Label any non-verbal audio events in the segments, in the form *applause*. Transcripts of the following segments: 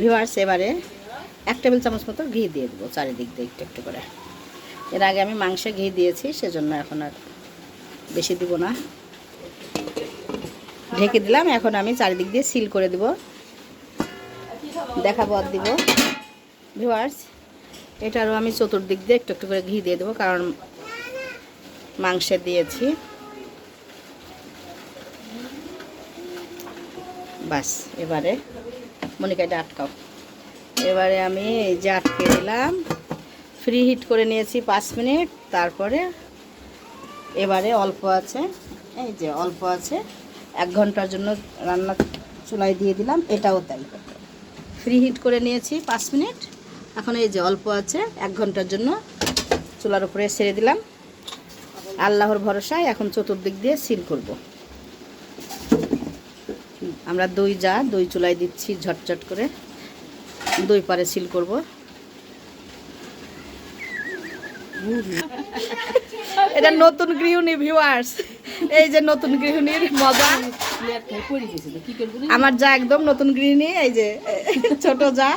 Viewers এবারে এক table চামচ মতো ঘি দিয়ে দেবো চারিদিক দিয়ে একটু একটু করে। এর আগে আমি মাংসে ঘি দিয়েছি, সেজন্য এখন আর বেশি দিব না। ঢেকে দিলাম, এখন আমি চারিদিক দিয়ে সিল করে দিব। দেখাবো আর দিব। ভিওয়ার্স এটারও আমি চতুর্দিক দিয়ে একটু একটু করে ঘি দিয়ে দেবো, কারণ মাংসে দিয়েছি। বাস, এবারে মনিকাটা আটকাও এবারে আমি এই যে আটকে দিলাম ফ্রি হিট করে নিয়েছি পাঁচ মিনিট, তারপরে এবারে অল্প আছে, এই যে অল্প আছে, এক ঘণ্টার জন্য রান্না চুলায় দিয়ে দিলাম, এটাও তাই। ফ্রি হিট করে নিয়েছি পাঁচ মিনিট, এখন এই যে অল্প আছে, এক ঘণ্টার জন্য চুলার উপরে ছেড়ে দিলাম। আল্লাহর ভরসায় এখন চতুর্দিক দিয়ে সিল করব। আমরা দই যা, দই চুলাই দিচ্ছি, ঝটঝট করে। দই পারে সিল করব। এটা নতুন গৃহিণী ভিউয়ার্স এই যে নতুন গৃহিণীর মজা। আমার যা একদম নতুন গৃহিণী, এই যে, ছোট যা,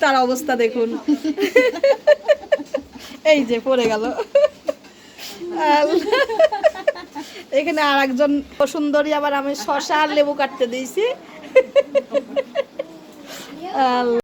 তার অবস্থা দেখুন। এই যে, পড়ে গেল। এখানে আর একজন সুন্দরী আবার আমি শশা আর লেবু কাটতে দিয়েছি। *laughs*